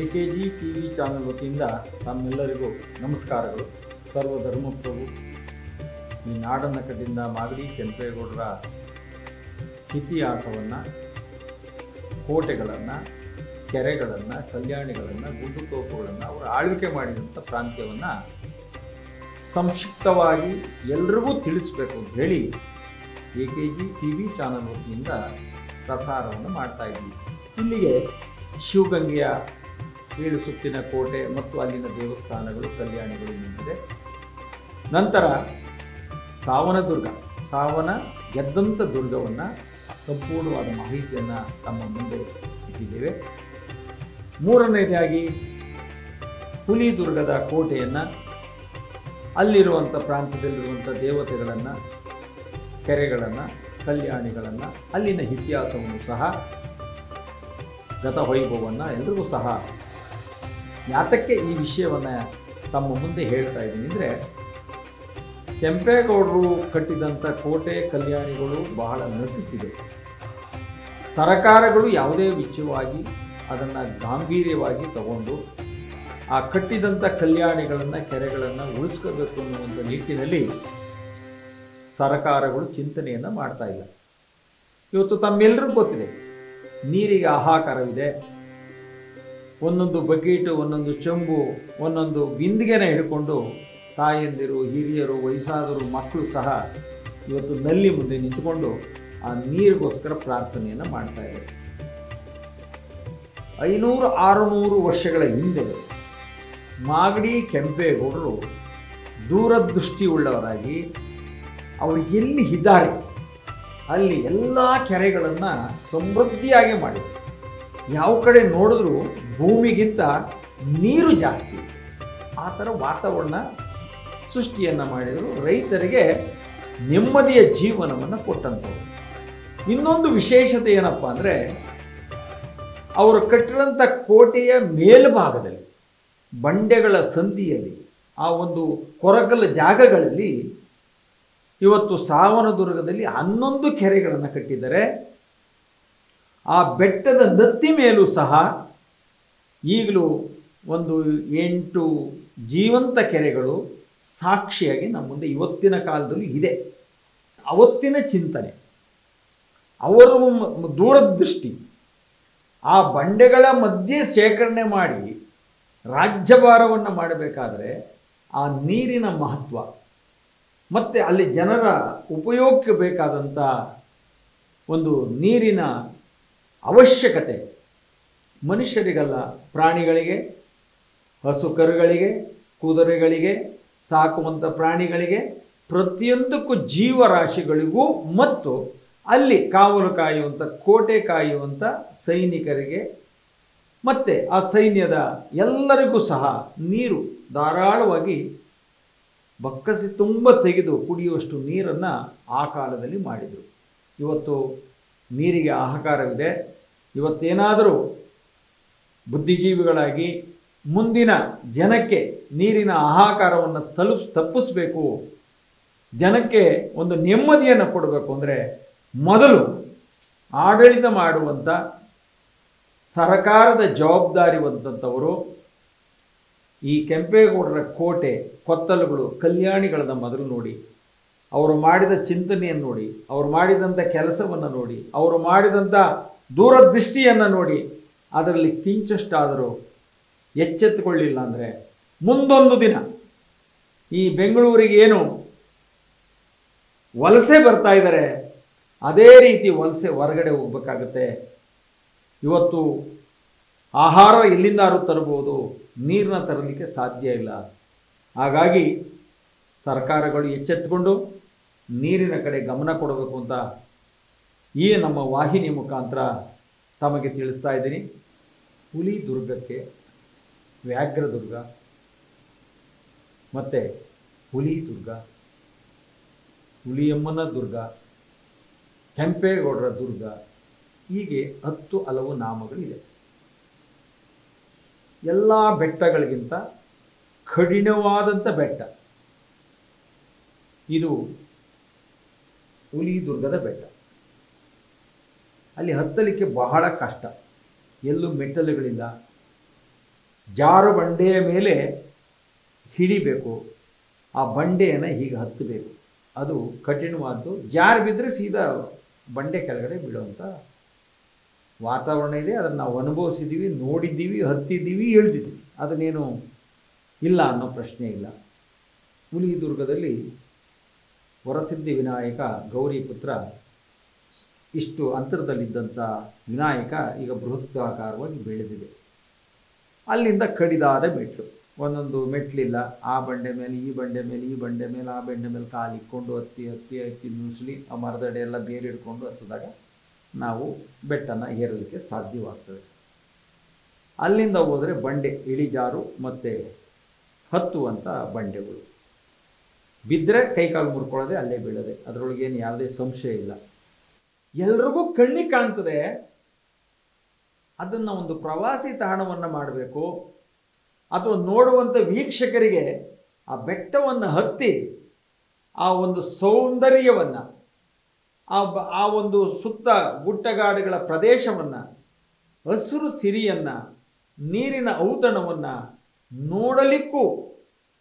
A K G T V channel ವತಿಯಿಂದ ತಮ್ಮೆಲ್ಲರಿಗೂ ನಮಸ್ಕಾರಗಳು. ಸರ್ವಧರ್ಮಪ್ರಭು ಈ ನಾಡನಕದಿಂದ ಮಾಗಡಿ ಕೆಂಪೇಗೌಡರ ಇತಿಹಾಸವನ್ನು ಕೋಟೆಗಳನ್ನು, ಕೆರೆಗಳನ್ನು, ಕಲ್ಯಾಣಿಗಳನ್ನು ಗುಂಡುತೋಪುಗಳನ್ನು ಅವರು ಆಳ್ವಿಕೆ ಮಾಡಿದಂಥ ಪ್ರಾಂತ್ಯವನ್ನು ಸಂಕ್ಷಿಪ್ತವಾಗಿ ಎಲ್ರಿಗೂ ತಿಳಿಸ್ಬೇಕು ಅಂತ ಹೇಳಿ A K G T V channel ವತಿಯಿಂದ ಪ್ರಸಾರವನ್ನು ಮಾಡ್ತಾ ಇದ್ದೀವಿ. ಇಲ್ಲಿಗೆ ಶಿವಗಂಗೆಯ ಏಳು ಸುತ್ತಿನ ಕೋಟೆ ಮತ್ತು ಅಲ್ಲಿನ ದೇವಸ್ಥಾನಗಳು, ಕಲ್ಯಾಣಿಗಳು ನಿಂತಿದೆ. ನಂತರ ಸಾವನದುರ್ಗ. ಸಾವನ ಗೆದ್ದಂಥ ದುರ್ಗವನ್ನು ಸಂಪೂರ್ಣವಾದ ಮಾಹಿತಿಯನ್ನು ತಮ್ಮ ಮುಂದೆ ಇಟ್ಟಿದ್ದೇವೆ. ಮೂರನೇದಾಗಿ ಹುಲಿದುರ್ಗದ ಕೋಟೆಯನ್ನು ಅಲ್ಲಿರುವಂಥ ಪ್ರಾಂತ್ಯದಲ್ಲಿರುವಂಥ ದೇವತೆಗಳನ್ನು, ಕೆರೆಗಳನ್ನು, ಕಲ್ಯಾಣಿಗಳನ್ನು, ಅಲ್ಲಿನ ಇತಿಹಾಸವನ್ನು ಸಹ ಗತವೈಭವವನ್ನು ಎಲ್ರಿಗೂ ಸಹ ಯಾತಕ್ಕೆ ಈ ವಿಷಯವನ್ನು ತಮ್ಮ ಮುಂದೆ ಹೇಳ್ತಾ ಇದ್ದೀನಿ. ಅಂದರೆ ಕೆಂಪೇಗೌಡರು ಕಟ್ಟಿದಂಥ ಕೋಟೆ ಕಲ್ಯಾಣಿಗಳು ಬಹಳ ನಶಿಸಿದೆ. ಸರಕಾರಗಳು ಯಾವುದೇ ವಿಚ್ಛವಾಗಿ ಅದನ್ನು ಗಾಂಭೀರ್ಯವಾಗಿ ತಗೊಂಡು ಆ ಕಟ್ಟಿದಂಥ ಕಲ್ಯಾಣಿಗಳನ್ನು, ಕೆರೆಗಳನ್ನು ಉಳಿಸ್ಕೋಬೇಕು ಅನ್ನುವಂಥ ನಿಟ್ಟಿನಲ್ಲಿ ಸರಕಾರಗಳು ಚಿಂತನೆಯನ್ನು ಮಾಡ್ತಾ ಇಲ್ಲ. ಇವತ್ತು ತಮ್ಮೆಲ್ಲರಿಗೂ ಗೊತ್ತಿದೆ, ನೀರಿಗೆ ಆಹಾಕಾರವಿದೆ ಒಂದೊಂದು ಬಕೀಟು, ಒಂದೊಂದು ಚೆಂಬು, ಒಂದೊಂದು ಬಿಂದಿಗೆನ ಹಿಡ್ಕೊಂಡು ತಾಯಂದಿರು, ಹಿರಿಯರು ವಯಸ್ಸಾದರು ಮಕ್ಕಳು ಸಹ ಇವತ್ತು ನಲ್ಲಿ ಮುಂದೆ ನಿಂತುಕೊಂಡು ಆ ನೀರಿಗೋಸ್ಕರ ಪ್ರಾರ್ಥನೆಯನ್ನು ಮಾಡ್ತಾ ಇದ್ದಾರೆ. ಐನೂರು, ಆರುನೂರು ವರ್ಷಗಳ ಹಿಂದೆ ಮಾಗಡಿ ಕೆಂಪೇಗೌಡರು ದೂರದೃಷ್ಟಿ ಉಳ್ಳವರಾಗಿ ಅವರು ಎಲ್ಲಿ ಇದ್ದಾರೆ? ಅಲ್ಲಿ ಎಲ್ಲ ಕೆರೆಗಳನ್ನು ಸಮೃದ್ಧಿಯಾಗಿ ಮಾಡಿದರು. ಯಾವ ಕಡೆ ನೋಡಿದ್ರೂ ಭೂಮಿಗಿಂತ ನೀರು ಜಾಸ್ತಿ. ಆ ಥರ ವಾತಾವರಣ ಸೃಷ್ಟಿಯನ್ನು ಮಾಡಿದರು. ರೈತರಿಗೆ ನೆಮ್ಮದಿಯ ಜೀವನವನ್ನು ಕೊಟ್ಟಂಥವ್ರು. ಇನ್ನೊಂದು ವಿಶೇಷತೆ ಏನಪ್ಪ ಅಂದರೆ, ಅವರು ಕಟ್ಟಿರೋಂಥ ಕೋಟೆಯ ಮೇಲ್ಭಾಗದಲ್ಲಿ ಬಂಡೆಗಳ ಸಂದಿಯಲ್ಲಿ, ಆ ಒಂದು ಕೊರಗಲ ಜಾಗಗಳಲ್ಲಿ ಇವತ್ತು ಸಾವನದುರ್ಗದಲ್ಲಿ ಹನ್ನೊಂದು ಕೆರೆಗಳನ್ನು ಕಟ್ಟಿದ್ದಾರೆ. ಆ ಬೆಟ್ಟದ ನತ್ತಿ ಮೇಲೂ ಸಹ ಈಗಲೂ ಒಂದು ಎಂಟು ಜೀವಂತ ಕೆರೆಗಳು ಸಾಕ್ಷಿಯಾಗಿ ನಮ್ಮ ಮುಂದೆ ಇವತ್ತಿನ ಕಾಲದಲ್ಲಿ ಇದೆ. ಅವತ್ತಿನ ಚಿಂತನೆ, ಅವರು ದೂರದೃಷ್ಟಿ, ಆ ಬಂಡೆಗಳ ಮಧ್ಯೆ ಶೇಖರಣೆ ಮಾಡಿ ರಾಜ್ಯಭಾರವನ್ನು ಮಾಡಬೇಕಾದರೆ ಆ ನೀರಿನ ಮಹತ್ವ, ಮತ್ತು ಅಲ್ಲಿ ಜನರ ಉಪಯೋಗಕ್ಕೆ ಬೇಕಾದಂಥ ಒಂದು ನೀರಿನ ಅವಶ್ಯಕತೆ ಮನುಷ್ಯರಿಗಲ್ಲ, ಪ್ರಾಣಿಗಳಿಗೆ ಹಸು ಕರುಗಳಿಗೆ ಕುದುರೆಗಳಿಗೆ ಸಾಕುವಂಥ ಪ್ರಾಣಿಗಳಿಗೆ, ಪ್ರತಿಯೊಂದಕ್ಕೂ ಜೀವರಾಶಿಗಳಿಗೂ ಮತ್ತು ಅಲ್ಲಿ ಕಾವಲು ಕಾಯುವಂಥ ಕೋಟೆ ಕಾಯುವಂಥ ಸೈನಿಕರಿಗೆ ಮತ್ತು ಆ ಸೈನ್ಯದ ಎಲ್ಲರಿಗೂ ಸಹ ನೀರು ಧಾರಾಳವಾಗಿ ಬಕ್ಕಸಿ ತುಂಬ ತೆಗೆದು ಕುಡಿಯುವಷ್ಟು ನೀರನ್ನು ಆ ಕಾಲದಲ್ಲಿ ಮಾಡಿದರು. ಇವತ್ತು ನೀರಿಗೆ ಆಹಾಕಾರವಿದೆ. ಇವತ್ತೇನಾದರೂ ಬುದ್ಧಿಜೀವಿಗಳಾಗಿ ಮುಂದಿನ ಜನಕ್ಕೆ ನೀರಿನ ಆಹಾಕಾರವನ್ನು ತಲುಪ್ ತಪ್ಪಿಸ್ಬೇಕು, ಜನಕ್ಕೆ ಒಂದು ನೆಮ್ಮದಿಯನ್ನು ಕೊಡಬೇಕು ಅಂದರೆ ಮೊದಲು ಆಡಳಿತ ಮಾಡುವಂಥ ಸರಕಾರದ ಜವಾಬ್ದಾರಿ ಹೊಂದಂಥವರು ಈ ಕೆಂಪೇಗೌಡರ ಕೋಟೆ ಕೊತ್ತಲುಗಳು, ಕಲ್ಯಾಣಿಗಳನ್ನ ಮೊದಲು ನೋಡಿ, ಅವರು ಮಾಡಿದ ಚಿಂತನೆಯನ್ನು ನೋಡಿ, ಅವರು ಮಾಡಿದಂಥ ಕೆಲಸವನ್ನು ನೋಡಿ, ಅವರು ಮಾಡಿದಂಥ ದೂರದೃಷ್ಟಿಯನ್ನು ನೋಡಿ, ಅದರಲ್ಲಿ ಕಿಂಚಷ್ಟಾದರೂ ಎಚ್ಚೆತ್ತುಕೊಳ್ಳಿಲ್ಲ ಅಂದರೆ ಮುಂದೊಂದು ದಿನ ಈ ಬೆಂಗಳೂರಿಗೆ ಏನು ವಲಸೆ ಬರ್ತಾ ಇದ್ದಾರೆ, ಅದೇ ರೀತಿ ವಲಸೆ ಹೊರಗಡೆ ಹೋಗ್ಬೇಕಾಗತ್ತೆ. ಇವತ್ತು ಆಹಾರ ಎಲ್ಲಿಂದಾದರೂ ತರಬಹುದು ನೀರನ್ನ ತರಲಿಕ್ಕೆ ಸಾಧ್ಯ ಇಲ್ಲ. ಹಾಗಾಗಿ ಸರ್ಕಾರಗಳು ಎಚ್ಚೆತ್ತುಕೊಂಡು ನೀರಿನ ಕಡೆ ಗಮನ ಕೊಡಬೇಕು ಅಂತ ಈ ನಮ್ಮ ವಾಹಿನಿ ಮುಖಾಂತರ ತಮಗೆ ತಿಳಿಸ್ತಾ ಇದ್ದೀನಿ. ಹುಲಿ ದುರ್ಗಕ್ಕೆ ವ್ಯಾಘ್ರದುರ್ಗ ಮತ್ತು ಹುಲಿ ದುರ್ಗ, ಹುಲಿಯಮ್ಮನ ದುರ್ಗ, ಕೆಂಪೇಗೌಡರ ದುರ್ಗ ಹೀಗೆ ಹತ್ತು ಹಲವು ನಾಮಗಳಿದೆ ಎಲ್ಲ ಬೆಟ್ಟಗಳಿಗಿಂತ ಕಠಿಣವಾದಂಥ ಬೆಟ್ಟ. ಇದು ಹುಲಿದುರ್ಗದ ಬೆಟ್ಟ. ಅಲ್ಲಿ ಹತ್ತಲಿಕ್ಕೆ ಬಹಳ ಕಷ್ಟ. ಎಲ್ಲೂ ಮೆಟ್ಟಲುಗಳಿಲ್ಲ. ಜಾರು ಬಂಡೆಯ ಮೇಲೆ ಹಿಡಿಬೇಕು. ಆ ಬಂಡೆಯನ್ನು ಹೀಗೆ ಹತ್ತಬೇಕು. ಅದು ಕಠಿಣವಾದ್ದು. ಜಾರು ಬಿದ್ದರೆ ಸೀದಾ ಬಂಡೆ ಕೆಳಗಡೆ ಬೀಳುವಂಥ ವಾತಾವರಣ ಇದೆ, ಅದನ್ನು ನಾವು ಅನುಭವಿಸಿದ್ದೀವಿ ನೋಡಿದ್ದೀವಿ, ಹತ್ತಿದ್ದೀವಿ, ಹೇಳ್ತಿದ್ದೀವಿ. ಅದನ್ನೇನು ಇಲ್ಲ ಅನ್ನೋ ಪ್ರಶ್ನೆ ಇಲ್ಲ. ಹುಲಿದುರ್ಗದಲ್ಲಿ ವರಸಿದ್ಧಿ ವಿನಾಯಕ ಗೌರಿ ಪುತ್ರ ಇಷ್ಟು ಅಂತರದಲ್ಲಿದ್ದಂಥ ವಿನಾಯಕ ಈಗ ಬೃಹತ್ತಾಕಾರವಾಗಿ ಬೆಳೆದಿದೆ. ಅಲ್ಲಿಂದ ಕಡಿದಾದ ಮೆಟ್ಲು. ಒಂದೊಂದು ಮೆಟ್ಲಿಲ್ಲ, ಆ ಬಂಡೆ ಮೇಲೆ, ಈ ಬಂಡೆ ಮೇಲೆ, ಈ ಬಂಡೆ ಮೇಲೆ, ಆ ಬಂಡೆ ಮೇಲೆ ಕಾಲಿಕ್ಕೊಂಡು ಹತ್ತಿ ಹತ್ತಿ ಹತ್ತಿ ನುಸುಳಿ, ಆ ಮರದಡೆ ಎಲ್ಲ ಬೇರೆ ಹಿಡ್ಕೊಂಡು ಹತ್ತಿದಾಗ ನಾವು ಬೆಟ್ಟನ ಏರಲಿಕ್ಕೆ ಸಾಧ್ಯವಾಗ್ತದೆ. ಅಲ್ಲಿಂದ ಹೋದರೆ ಬಂಡೆ, ಇಳಿಜಾರು ಮತ್ತು ಹತ್ತುವಂಥ ಬಂಡೆಗಳು. ಬಿದ್ದರೆ ಕೈಕಾಲು ಮುರ್ಕೊಳ್ಳೋದೆ ಅಲ್ಲೇ ಬೀಳೋದೆ ಅದರೊಳಗೇನು ಯಾವುದೇ ಸಂಶಯ ಇಲ್ಲ. ಎಲ್ರಿಗೂ ಕಣ್ಣಿಗೆ ಕಾಣ್ತದೆ. ಅದನ್ನು ಒಂದು ಪ್ರವಾಸಿ ತಾಣವನ್ನು ಮಾಡಬೇಕು, ಅಥವಾ ನೋಡುವಂಥ ವೀಕ್ಷಕರಿಗೆ ಆ ಬೆಟ್ಟವನ್ನು ಹತ್ತಿ ಆ ಒಂದು ಸೌಂದರ್ಯವನ್ನು ಆ ಆ ಒಂದು ಸುತ್ತ ಗುಡ್ಡಗಾಡುಗಳ ಪ್ರದೇಶವನ್ನು, ಹಸಿರು ಸಿರಿಯನ್ನು, ನೀರಿನ ಔತಣವನ್ನು ನೋಡಲಿಕ್ಕೂ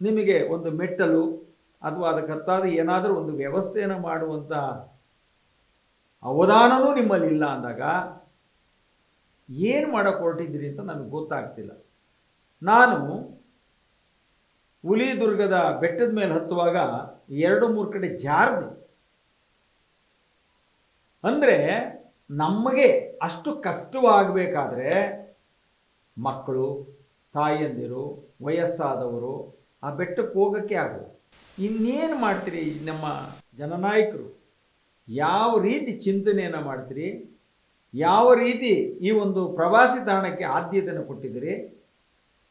ನಿಮಗೆ ಒಂದು ಮೆಟ್ಟಲು ಅಥವಾ ಅದಕ್ಕತ್ತಾದ ಏನಾದರೂ ಒಂದು ವ್ಯವಸ್ಥೆಯನ್ನು ಮಾಡುವಂಥ ಅವಧಾನವೂ ನಿಮ್ಮಲ್ಲಿ ಇಲ್ಲ ಅಂದಾಗ ಏನು ಮಾಡೋಕೆ ಹೊರಟಿದ್ದೀರಿ ಅಂತ ನನಗೆ ಗೊತ್ತಾಗ್ತಿಲ್ಲ. ನಾನು ಹುಲಿದುರ್ಗದ ಬೆಟ್ಟದ ಮೇಲೆ ಹತ್ತುವಾಗ ಎರಡು ಮೂರು ಕಡೆ ಜಾರದೆ ಅಂದರೆ ನಮಗೆ ಅಷ್ಟು ಕಷ್ಟವಾಗಬೇಕಾದ್ರೆ ಮಕ್ಕಳು, ತಾಯಿಯಂದಿರು, ವಯಸ್ಸಾದವರು ಆ ಬೆಟ್ಟಕ್ಕೆ ಹೋಗೋಕ್ಕೆ ಆಗೋದು ಇನ್ನೇನು ಮಾಡ್ತೀರಿ ನಮ್ಮ ಜನನಾಯಕರು? ಯಾವ ರೀತಿ ಚಿಂತನೆಯನ್ನು ಮಾಡ್ತೀರಿ? ಯಾವ ರೀತಿ ಈ ಒಂದು ಪ್ರವಾಸಿ ತಾಣಕ್ಕೆ ಆದ್ಯತೆಯನ್ನು ಕೊಟ್ಟಿದ್ದೀರಿ?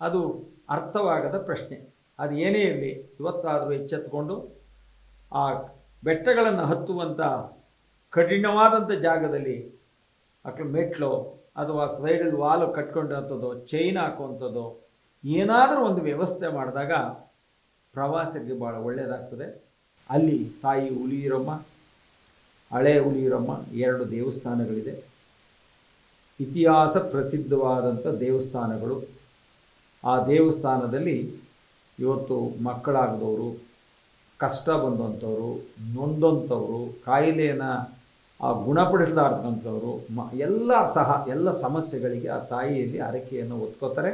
ಅದು ಅರ್ಥವಾಗದ ಪ್ರಶ್ನೆ. ಅದು ಏನೇ ಇರಲಿ, ಇವತ್ತಾದರೂ ಎಚ್ಚೆತ್ಕೊಂಡು ಆ ಬೆಟ್ಟಗಳನ್ನು ಹತ್ತುವಂಥ ಕಠಿಣವಾದಂಥ ಜಾಗದಲ್ಲಿ ಅಕ್ಕ ಮೆಟ್ಲು ಅಥವಾ ಸೈಡಲ್ಲಿ ವಾಲು ಕಟ್ಕೊಂಡಂಥದ್ದು ಚೈನ್ ಹಾಕುವಂಥದ್ದು ಏನಾದರೂ ಒಂದು ವ್ಯವಸ್ಥೆ ಮಾಡಿದಾಗ ಪ್ರವಾಸಕ್ಕೆ ಭಾಳ ಒಳ್ಳೆಯದಾಗ್ತದೆ ಅಲ್ಲಿ ತಾಯಿ ಹುಲಿಯರಮ್ಮ ಹಳೆ ಹುಲಿಯರಮ್ಮ ಎರಡು ದೇವಸ್ಥಾನಗಳಿದೆ. ಇತಿಹಾಸ ಪ್ರಸಿದ್ಧವಾದಂಥ ದೇವಸ್ಥಾನಗಳು. ಆ ದೇವಸ್ಥಾನದಲ್ಲಿ ಇವತ್ತು ಮಕ್ಕಳಾಗದವರು, ಕಷ್ಟ ಬಂದಂಥವ್ರು, ನೊಂದಂಥವ್ರು ಕಾಯಿಲೆಯನ್ನು ಆ ಗುಣಪಡಿಸಲಾರ್ದಂಥವ್ರು ಮ, ಎಲ್ಲ ಸಹ, ಎಲ್ಲ ಸಮಸ್ಯೆಗಳಿಗೆ ಆ ತಾಯಿಯಲ್ಲಿ ಹರಕೆಯನ್ನು ಒತ್ಕೋತಾರೆ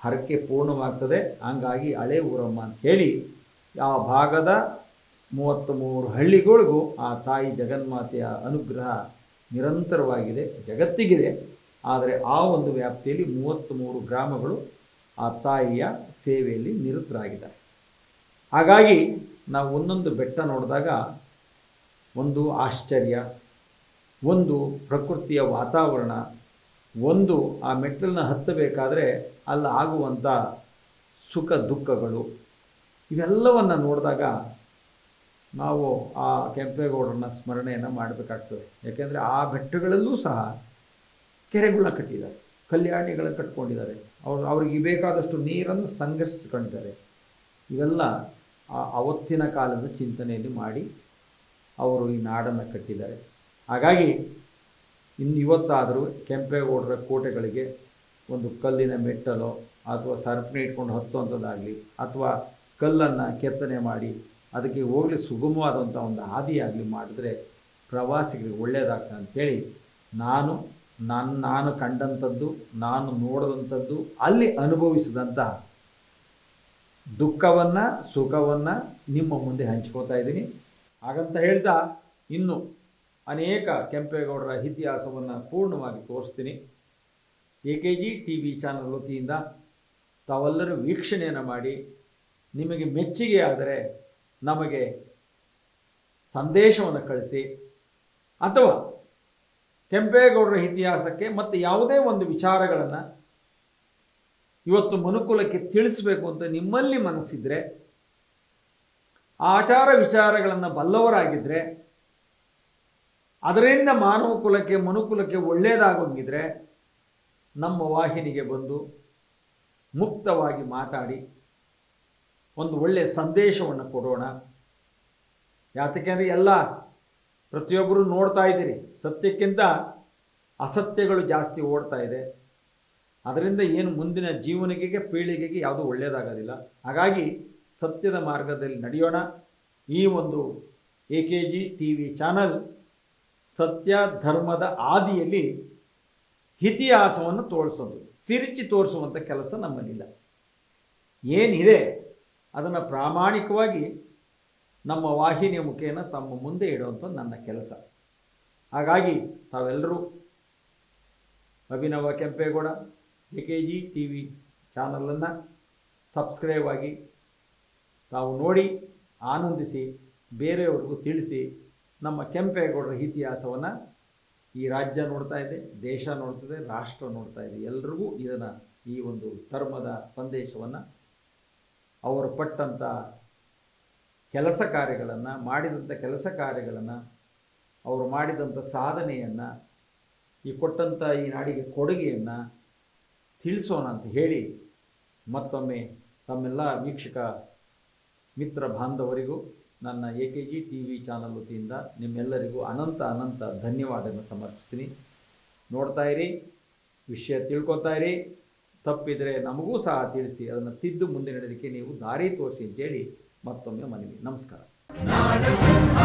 ಹರಕೆ ಪೂರ್ಣವಾಗ್ತದೆ. ಹಂಗಾಗಿ ಹಳೆ ಊರಮ್ಮ ಅಂತ ಹೇಳಿ ಆ ಭಾಗದ ಮೂವತ್ತ್ ಮೂರು ಹಳ್ಳಿಗಳಿಗೂ ಆ ತಾಯಿ ಜಗನ್ಮಾತೆಯ ಅನುಗ್ರಹ ನಿರಂತರವಾಗಿದೆ, ಜಗತ್ತಿಗಿದೆ. ಆದರೆ ಆ ಒಂದು ವ್ಯಾಪ್ತಿಯಲ್ಲಿ ಮೂವತ್ತ್ಮೂರು ಗ್ರಾಮಗಳು ಆ ತಾಯಿಯ ಸೇವೆಯಲ್ಲಿ ನಿರತರಾಗಿದ್ದಾರೆ. ಹಾಗಾಗಿ ನಾವು ಒಂದೊಂದು ಬೆಟ್ಟ ನೋಡಿದಾಗ ಒಂದು ಆಶ್ಚರ್ಯ ಒಂದು ಪ್ರಕೃತಿಯ ವಾತಾವರಣ, ಒಂದು ಆ ಮೆಟ್ಟಲನ್ನ ಹತ್ತಬೇಕಾದ್ರೆ ಅಲ್ಲಿ ಆಗುವಂಥ ಸುಖ ದುಃಖಗಳು. ಇವೆಲ್ಲವನ್ನು ನೋಡಿದಾಗ ನಾವು ಆ ಕೆಂಪೇಗೌಡರನ್ನ ಸ್ಮರಣೆಯನ್ನು ಮಾಡಬೇಕಾಗ್ತದೆ. ಯಾಕೆಂದರೆ ಆ ಬೆಟ್ಟಗಳಲ್ಲೂ ಸಹ ಕೆರೆಗಳನ್ನ ಕಟ್ಟಿದ್ದಾರೆ, ಕಲ್ಯಾಣಿಗಳನ್ನು ಕಟ್ಕೊಂಡಿದ್ದಾರೆ. ಅವರು, ಅವ್ರಿಗೆ ಬೇಕಾದಷ್ಟು ನೀರನ್ನು ಸಂಘರ್ಷಿಸ್ಕೊಂಡಿದ್ದಾರೆ ಇವೆಲ್ಲ ಆ ಅವತ್ತಿನ ಕಾಲದ ಚಿಂತನೆಯಲ್ಲಿ ಮಾಡಿ ಅವರು ಈ ನಾಡನ್ನು ಕಟ್ಟಿದ್ದಾರೆ. ಹಾಗಾಗಿ ಇನ್ನು ಇವತ್ತಾದರೂ ಕೆಂಪೇಗೌಡರ ಕೋಟೆಗಳಿಗೆ ಒಂದು ಕಲ್ಲಿನ ಮೆಟ್ಟಲೋ ಅಥವಾ ಸರಪಣಿ ಇಟ್ಕೊಂಡು ಹತ್ತುವಂಥದ್ದಾಗಲಿ ಅಥವಾ ಕಲ್ಲನ್ನು ಕೆತ್ತನೆ ಮಾಡಿ ಅದಕ್ಕೆ ಹೋಗಲಿ ಸುಗಮವಾದಂಥ ಒಂದು ಹಾದಿಯಾಗಲಿ ಮಾಡಿದ್ರೆ ಪ್ರವಾಸಿಗರಿಗೆ ಒಳ್ಳೆಯದಾಗ್ತದೆ ಅಂಥೇಳಿ ನಾನು ನನ್ನ ನಾನು ಕಂಡಂಥದ್ದು, ನಾನು ನೋಡಿದಂಥದ್ದು, ಅಲ್ಲಿ ಅನುಭವಿಸಿದಂಥ ದುಃಖವನ್ನು, ಸುಖವನ್ನು ನಿಮ್ಮ ಮುಂದೆ ಹಂಚ್ಕೋತಾ ಇದ್ದೀನಿ. ಹಾಗಂತ ಹೇಳ್ತಾ ಇನ್ನು ಅನೇಕ ಕೆಂಪೇಗೌಡರ ಇತಿಹಾಸವನ್ನು ಪೂರ್ಣವಾಗಿ ತೋರಿಸ್ತೀನಿ. A K G T V channel ವತಿಯಿಂದ ತಾವೆಲ್ಲರೂ ವೀಕ್ಷಣೆಯನ್ನು ಮಾಡಿ, ನಿಮಗೆ ಮೆಚ್ಚುಗೆ ಆದರೆ ನಮಗೆ ಸಂದೇಶವನ್ನು ಕಳಿಸಿ, ಅಥವಾ ಕೆಂಪೇಗೌಡರ ಇತಿಹಾಸಕ್ಕೆ ಮತ್ತು ಯಾವುದೇ ಒಂದು ವಿಚಾರಗಳನ್ನು ಇವತ್ತು ಮನುಕುಲಕ್ಕೆ ತಿಳಿಸಬೇಕು ಅಂತ ನಿಮ್ಮಲ್ಲಿ ಮನಸ್ಸಿದ್ರೆ, ಆಚಾರ ವಿಚಾರಗಳನ್ನು ಬಲ್ಲವರಾಗಿದ್ದರೆ ಅದರಿಂದ ಮಾನವ ಕುಲಕ್ಕೆ ಮನುಕುಲಕ್ಕೆ ಒಳ್ಳೆಯದಾಗೋಂಗಿದ್ರೆ ನಮ್ಮ ವಾಹಿನಿಗೆ ಬಂದು ಮುಕ್ತವಾಗಿ ಮಾತಾಡಿ, ಒಂದು ಒಳ್ಳೆಯ ಸಂದೇಶವನ್ನು ಕೊಡೋಣ. ಯಾತಕ್ಕೆಂದರೆ ಎಲ್ಲ ಪ್ರತಿಯೊಬ್ಬರು ನೋಡ್ತಾ ಇದ್ದೀರಿ. ಸತ್ಯಕ್ಕಿಂತ ಅಸತ್ಯಗಳು ಜಾಸ್ತಿ ಓಡ್ತಾ ಇದೆ. ಅದರಿಂದ ಏನು ಮುಂದಿನ ಜೀವನಿಗೆಗೆ, ಪೀಳಿಗೆಗೆ ಯಾವುದೂ ಒಳ್ಳೆಯದಾಗೋದಿಲ್ಲ ಹಾಗಾಗಿ ಸತ್ಯದ ಮಾರ್ಗದಲ್ಲಿ ನಡೆಯೋಣ. ಈ ಒಂದು A K G T V channel ಸತ್ಯ ಧರ್ಮದ ಆದಿಯಲ್ಲಿ ಇತಿಹಾಸವನ್ನು ತೋರಿಸೋದು. ತಿರುಚಿ ತೋರಿಸುವಂಥ ಕೆಲಸ ನಮ್ಮಲ್ಲಿಲ್ಲ. ಏನಿದೆ, ಅದನ್ನು ಪ್ರಾಮಾಣಿಕವಾಗಿ ನಮ್ಮ ವಾಹಿನಿಯ ಮುಖೇನ ತಮ್ಮ ಮುಂದೆ ಇಡುವಂಥ ನನ್ನ ಕೆಲಸ. ಹಾಗಾಗಿ ತಾವೆಲ್ಲರೂ Abhinava Kempegowda A K G T V ಚಾನಲನ್ನು ಸಬ್ಸ್ಕ್ರೈಬ್ ಆಗಿ ತಾವು ನೋಡಿ, ಆನಂದಿಸಿ, ಬೇರೆಯವ್ರಿಗೂ ತಿಳಿಸಿ ನಮ್ಮ ಕೆಂಪೇಗೌಡರ ಇತಿಹಾಸವನ್ನು ಈ ರಾಜ್ಯ ನೋಡ್ತಾ ಇದೆ, ದೇಶ ನೋಡ್ತದೆ ರಾಷ್ಟ್ರ ನೋಡ್ತಾ ಇದೆ. ಎಲ್ರಿಗೂ ಇದನ್ನು ಈ ಒಂದು ಧರ್ಮದ ಸಂದೇಶವನ್ನು ಅವರು ಪಟ್ಟಂಥ ಕೆಲಸ ಕಾರ್ಯಗಳನ್ನು ಮಾಡಿದಂಥ ಕೆಲಸ ಕಾರ್ಯಗಳನ್ನು, ಅವರು ಮಾಡಿದಂಥ ಸಾಧನೆಯನ್ನು, ಈ ಕೊಟ್ಟಂಥ ಈ ನಾಡಿಗೆ ಕೊಡುಗೆಯನ್ನು ತಿಳಿಸೋಣ ಅಂತ ಹೇಳಿ ಮತ್ತೊಮ್ಮೆ ತಮ್ಮೆಲ್ಲ ವೀಕ್ಷಕ ಮಿತ್ರ ಬಾಂಧವರಿಗೂ ನನ್ನ A K G T V channel ವತಿಯಿಂದ ನಿಮ್ಮೆಲ್ಲರಿಗೂ ಅನಂತ ಅನಂತ ಧನ್ಯವಾದವನ್ನು ಸಮರ್ಪಿಸ್ತೀನಿ. ನೋಡ್ತಾ ಇರಿ, ವಿಷಯ ತಿಳ್ಕೊತಾ ಇರಿ. ತಪ್ಪಿದರೆ ನಮಗೂ ಸಹ ತಿಳಿಸಿ, ಅದನ್ನು ತಿದ್ದು ಮುಂದೆ ನಡೆದಕ್ಕೆ ನೀವು ದಾರಿ ತೋರಿಸಿ ಅಂತೇಳಿ ಮತ್ತೊಮ್ಮೆ ಮನವಿ. ನಮಸ್ಕಾರ. ನಾಡಸಿಂಹ